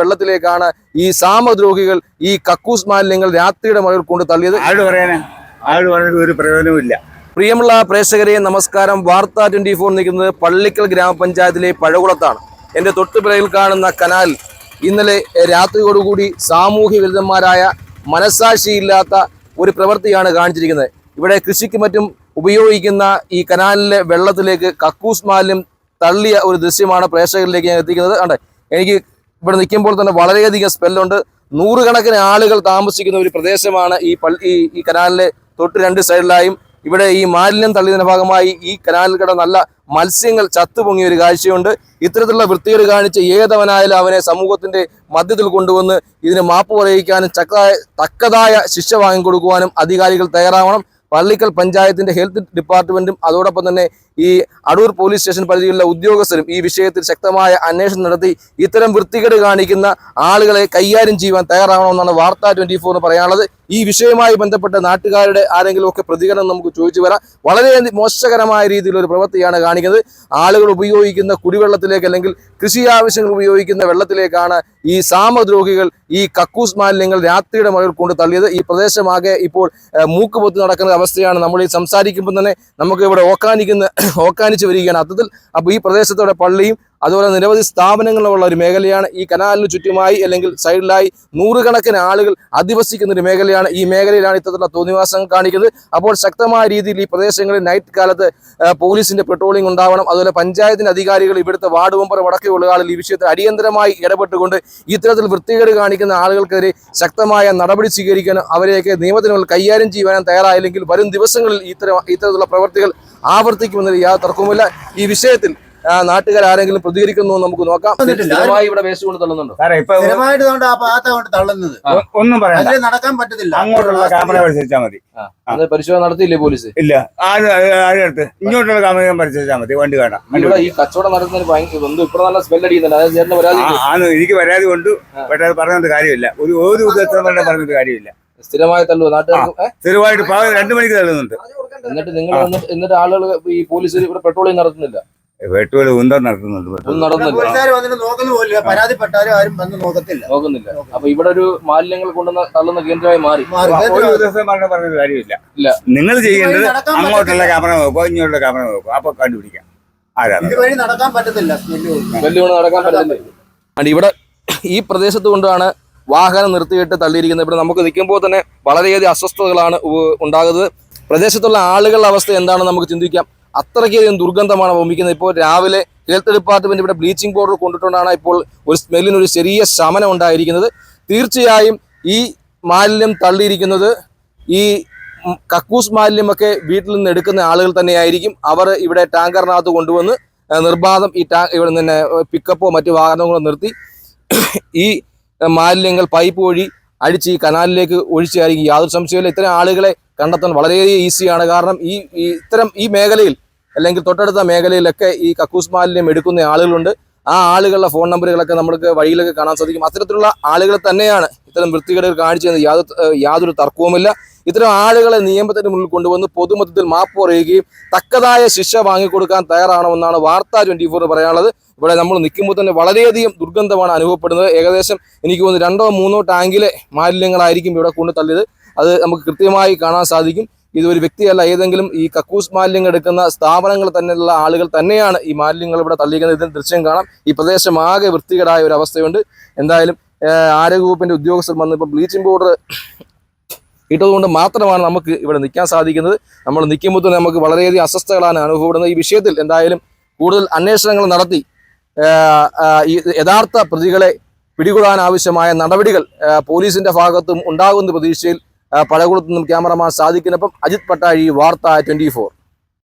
വെള്ളത്തിലേക്കാണ് ഈ സാമദ്രോഹികൾ ഈ കക്കൂസ് മാലിന്യങ്ങൾ രാത്രിയുടെ മഴയിൽ കൊണ്ട് തള്ളിയത്. ആരോട് പറയാനാ? ആൾ പറഞ്ഞിട്ട് ഒരു പ്രയോജനവും ഇല്ല. പ്രിയമുള്ള പ്രേക്ഷകരെ നമസ്കാരം. വാർത്ത ട്വന്റി ഫോർ നിൽക്കുന്നത് പള്ളിക്കൽ ഗ്രാമപഞ്ചായത്തിലെ പഴകുളത്താണ്. എന്റെ തൊട്ടുപിറയിൽ കാണുന്ന കനാൽ ഇന്നലെ രാത്രിയോടുകൂടി സാമൂഹ്യ വിരുദ്ധന്മാരായ മനസാക്ഷിയില്ലാത്ത ഒരു പ്രവൃത്തിയാണ് കാണിച്ചിരിക്കുന്നത്. ഇവിടെ കൃഷിക്ക് മറ്റും ഉപയോഗിക്കുന്ന ഈ കനാലിലെ വെള്ളത്തിലേക്ക് കക്കൂസ് മാലിന്യം തള്ളിയ ഒരു ദൃശ്യമാണ് പ്രേക്ഷകരിലേക്ക് ഞാൻ എത്തിക്കുന്നത്. കണ്ടേ? എനിക്ക് ഇവിടെ നിൽക്കുമ്പോൾ തന്നെ വളരെയധികം സ്മെല്ലുണ്ട് നൂറുകണക്കിന് ആളുകൾ താമസിക്കുന്ന ഒരു പ്രദേശമാണ് ഈ പള്ളി ഈ- കനാലിലെ തൊട്ട് രണ്ട് സൈഡിലായും. ഇവിടെ ഈ മാലിന്യം തള്ളിയതിന്റെ ഭാഗമായി ഈ കനാലിൽ കിട നല്ല മത്സ്യങ്ങൾ ചത്തുപൊങ്ങിയ ഒരു കാഴ്ചയുണ്ട്. ഇത്തരത്തിലുള്ള വൃത്തികേട് കാണിച്ച് ഏതവനായാലും അവനെ സമൂഹത്തിന്റെ മധ്യത്തിൽ കൊണ്ടുവന്ന് ഇതിന് മാപ്പ് പറയിക്കാനും ചക്ക തക്കതായ ശിക്ഷ വാങ്ങിക്കൊടുക്കുവാനും അധികാരികൾ തയ്യാറാവണം. പള്ളിക്കൽ പഞ്ചായത്തിന്റെ ഹെൽത്ത് ഡിപ്പാർട്ട്മെന്റും അതോടൊപ്പം തന്നെ ഈ അടൂർ പോലീസ് സ്റ്റേഷൻ പരിധിയിലുള്ള ഉദ്യോഗസ്ഥരും ഈ വിഷയത്തിൽ ശക്തമായ അന്വേഷണം നടത്തി ഇത്തരം വൃത്തികേട് കാണിക്കുന്ന ആളുകളെ കൈകാര്യം ചെയ്യുവാൻ തയ്യാറാവണമെന്നാണ് വാർത്ത ട്വന്റി ഫോറിന് പറയാനുള്ളത്. ഈ വിഷയവുമായി ബന്ധപ്പെട്ട നാട്ടുകാരുടെ ആരെങ്കിലും ഒക്കെ പ്രതികരണം നമുക്ക് ചോദിച്ചു വരാം. വളരെ മോശകരമായ രീതിയിലുള്ള ഒരു പ്രവൃത്തിയാണ് കാണിക്കുന്നത്. ആളുകൾ ഉപയോഗിക്കുന്ന കുടിവെള്ളത്തിലേക്ക് അല്ലെങ്കിൽ കൃഷി ആവശ്യങ്ങൾ ഉപയോഗിക്കുന്ന വെള്ളത്തിലേക്കാണ് ഈ സാമദ്രോഹികൾ ഈ കക്കൂസ് മാലിന്യങ്ങൾ രാത്രിയുടെ മഴയിൽ കൊണ്ട് തള്ളിയത്. ഈ പ്രദേശമാകെ ഇപ്പോൾ ഏഹ്, മൂക്ക് പൊത്തി നടക്കുന്ന അവസ്ഥയാണ് നമ്മൾ ഈ സംസാരിക്കുമ്പോൾ തന്നെ നമുക്ക് ഇവിടെ ഓക്കാനിക്കുന്ന ഓക്കാനിച്ച് വരികയാണ്. അത്തരത്തിൽ അപ്പോൾ ഈ പ്രദേശത്തോടെ പള്ളിയും അതുപോലെ നിരവധി സ്ഥാപനങ്ങളുള്ള ഒരു മേഖലയാണ് ഈ കനാലിന് ചുറ്റുമായി അല്ലെങ്കിൽ സൈഡിലായി നൂറുകണക്കിന് ആളുകൾ അധിവസിക്കുന്ന ഒരു മേഖലയാണ് ഈ മേഖലയിലാണ് ഇത്തരത്തിലുള്ള തോന്നിവാസങ്ങൾ കാണിക്കുന്നത്. അപ്പോൾ ശക്തമായ രീതിയിൽ ഈ പ്രദേശങ്ങളിൽ നൈറ്റ് കാലത്ത് പോലീസിന്റെ പെട്രോളിംഗ് ഉണ്ടാവണം. അതുപോലെ പഞ്ചായത്തിന്റെ അധികാരികൾ ഇവിടുത്തെ വാർഡ് മെമ്പർ വടക്കെയുള്ള ആളുകൾ ഈ വിഷയത്തിൽ അടിയന്തരമായി ഇടപെട്ടുകൊണ്ട് ഇത്തരത്തിൽ വൃത്തികേട് കാണിക്കുന്ന ആളുകൾക്കെതിരെ ശക്തമായ നടപടി സ്വീകരിക്കാനും അവരെയൊക്കെ നിയമത്തിന് മുന്നിൽ കൈകാര്യം ചെയ്യുവാനും തയ്യാറായില്ലെങ്കിൽ വരും ദിവസങ്ങളിൽ ഇത്തരം ഇത്തരത്തിലുള്ള പ്രവൃത്തികൾ ആവർത്തിക്കുമെന്നതിൽ യാതൊരു തർക്കവുമില്ല. ഈ വിഷയത്തിൽ ആ, നാട്ടുകാർ ആരെങ്കിലും പ്രതികരിക്കുന്നു നമുക്ക് നോക്കാം. സ്ഥിരമായി ഇവിടെ വേസ്റ്റ് കൊണ്ട് തള്ളുന്നുണ്ടോ? ഇപ്പൊ സ്ഥിരമായിട്ട് ആ കൊണ്ട് തള്ളുന്നത്. ഒന്നും അതിൽ നടക്കാൻ പറ്റത്തില്ല. അങ്ങോട്ടുള്ള ക്യാമറ പരിശോധിച്ചാൽ മതി. അത് പരിശോധന നടത്തിയില്ലേ പോലീസ്? ഇല്ല. ആരെടുത്ത് ആരുടെ ഇങ്ങോട്ടുള്ള ക്യാമറ പരിശോധിച്ചാൽ മതി. വണ്ടി കാണാം ഇവിടെ ഈ കച്ചവടം നടത്തുന്നതിന് ഇപ്പോൾ നല്ല സ്മെൽ അടിക്കുന്നുണ്ട് എനിക്ക് പരാതി കൊണ്ട് പക്ഷേ അത് പറഞ്ഞിട്ട് കാര്യമില്ല. ഒരു ഒരു ദിവസം പറഞ്ഞിട്ട് കാര്യമില്ല. സ്ഥിരമായി തള്ളു നാട്ടുകാർക്ക്? ഏ? സ്ഥിരമായിട്ട് രണ്ടു മണിക്ക് തള്ളുന്നുണ്ട്. എന്നിട്ട് നിങ്ങൾ എന്നിട്ട് ആളുകൾ ഈ പോലീസ് ഇവിടെ പെട്രോളിംഗ് നടത്തുന്നില്ല? വെട്ടുകൾ ഉന്തം നടക്കുന്നുണ്ട് ഒന്നും പെട്രോൾ. നടന്നില്ല പോലീസുകാർ വന്നിട്ട് നോക്കുന്ന പോലില്ല പരാതിപ്പെട്ടാലും ആരും വന്ന് നോക്കത്തില്ല. നോക്കുന്നില്ല. അപ്പൊ ഇവിടെ ഒരു മാലിന്യങ്ങൾ കൊണ്ടുവന്ന തള്ളുന്ന കേന്ദ്രമായി മാറി. ഒരു കാര്യമില്ല. ഇല്ല. നിങ്ങൾ ചെയ്യേണ്ടത് നടക്കാൻ അങ്ങോട്ടുള്ള ക്യാമറ നോക്കുക ഇങ്ങോട്ടുള്ള ക്യാമറ നോക്കുക അപ്പൊ കണ്ടുപിടിക്കാം. ആരാണ് ഇതുവഴി നടക്കാൻ പറ്റത്തില്ല. സ്മെല്ല് കൊണ്ട്. വെല്ലുവിളി നടക്കാൻ പറ്റില്ല അണ്ട് ഇവിടെ ഈ പ്രദേശത്ത് കൊണ്ടാണ് വാഹനം നിർത്തിയിട്ട് തള്ളിയിരിക്കുന്നത്. ഇവിടെ നമുക്ക് നിൽക്കുമ്പോൾ തന്നെ വളരെയധികം അസ്വസ്ഥതകളാണ് ഉ- ഉണ്ടാകുന്നത്. പ്രദേശത്തുള്ള ആളുകളുടെ അവസ്ഥ എന്താണെന്ന് നമുക്ക് ചിന്തിക്കാം. അത്രയ്ക്കധികം ദുർഗന്ധമാണ് വമിക്കുന്നത്. ഇപ്പോൾ രാവിലെ ഹെൽത്ത് ഡിപ്പാർട്ട്മെന്റ് ഇവിടെ ബ്ലീച്ചിങ് പൗഡർ കൊണ്ടിട്ടുകൊണ്ടാണ് ഇപ്പോൾ ഒരു സ്മെല്ലിന് ഒരു ചെറിയ ശമനം ഉണ്ടായിരിക്കുന്നത്. തീർച്ചയായും ഈ മാലിന്യം തള്ളിയിരിക്കുന്നത് ഈ കക്കൂസ് മാലിന്യമൊക്കെ വീട്ടിൽ നിന്ന് എടുക്കുന്ന ആളുകൾ തന്നെയായിരിക്കും. അവർ ഇവിടെ ടാങ്കറിനകത്ത് കൊണ്ടുവന്ന് നിർബാധം ഈ ടാ ഇവിടെ നിന്ന് പിക്കപ്പോ മറ്റു വാഹനങ്ങളോ നിർത്തി ഈ മാലിന്യങ്ങൾ പൈപ്പ് വഴി അടിച്ച് ഈ കനാലിലേക്ക് ഒഴിച്ചായിരിക്കും യാതൊരു സംശയമില്ല ഇത്തരം ആളുകളെ കണ്ടെത്താൻ വളരെ ഈസിയാണ്. കാരണം ഈ ഇത്തരം ഈ മേഖലയിൽ അല്ലെങ്കിൽ തൊട്ടടുത്ത മേഖലയിലൊക്കെ ഈ കക്കൂസ് മാലിന്യം എടുക്കുന്ന ആളുകളുണ്ട്. ആ ആളുകളുടെ ഫോൺ നമ്പറുകളൊക്കെ നമ്മൾക്ക് വഴിയിലൊക്കെ കാണാൻ സാധിക്കും. അത്തരത്തിലുള്ള ആളുകൾ തന്നെയാണ് ഇത്തരം വൃത്തികേടുകൾ കാണിച്ചത് യാതൊരു യാതൊരു തർക്കവുമില്ല. ഇത്തരം ആളുകളെ നിയമത്തിന് മുന്നിൽ കൊണ്ടുവന്ന് പൊതുമൊത്തത്തിൽ മാപ്പ് പറയുകയും തക്കതായ ശിക്ഷ വാങ്ങിക്കൊടുക്കാൻ തയ്യാറാണെന്നാണ് വാർത്ത ട്വന്റി ഫോർ പറയാനുള്ളത്. ഇവിടെ നമ്മൾ നിൽക്കുമ്പോൾ തന്നെ വളരെയധികം ദുർഗന്ധമാണ് അനുഭവപ്പെടുന്നത്. ഏകദേശം എനിക്ക് തോന്നുന്നു രണ്ടോ മൂന്നോ ടാങ്കിലെ മാലിന്യങ്ങളായിരിക്കും ഇവിടെ കൊണ്ട് തള്ളിയത്. അത് നമുക്ക് കൃത്യമായി കാണാൻ സാധിക്കും. ഇത് ഇതൊരു വ്യക്തിയല്ല ഏതെങ്കിലും ഈ കക്കൂസ് മാലിന്യങ്ങൾ എടുക്കുന്ന സ്ഥാപനങ്ങൾ തന്നെയുള്ള ആളുകൾ തന്നെയാണ് ഈ മാലിന്യങ്ങൾ ഇവിടെ തള്ളിയിരിക്കുന്നത്. ഇതിന് ദൃശ്യം കാണാം. ഈ പ്രദേശം ആകെ വൃത്തികേടായ ഒരു അവസ്ഥയുണ്ട്. എന്തായാലും ആരോഗ്യവകുപ്പിന്റെ ഉദ്യോഗസ്ഥർ വന്ന് ഇപ്പം ബ്ലീച്ചിങ് പൗഡർ ഇട്ടതുകൊണ്ട് മാത്രമാണ് നമുക്ക് ഇവിടെ നിൽക്കാൻ സാധിക്കുന്നത്. നമ്മൾ നിൽക്കുമ്പോൾ തന്നെ നമുക്ക് വളരെയധികം അസ്വസ്ഥകളാണ് അനുഭവപ്പെടുന്നത്. ഈ വിഷയത്തിൽ എന്തായാലും കൂടുതൽ അന്വേഷണങ്ങൾ നടത്തി ഈ യഥാർത്ഥ പ്രതികളെ പിടികൂടാൻ ആവശ്യമായ നടപടികൾ പോലീസിന്റെ ഭാഗത്തും ഉണ്ടാകുന്ന പ്രതീക്ഷയിൽ പഴകുളത്തു നിന്നും ക്യാമറമാൻ സാധിക്കുന്നപ്പം അജിത് പട്ടാഴി വാർത്ത ട്വന്റി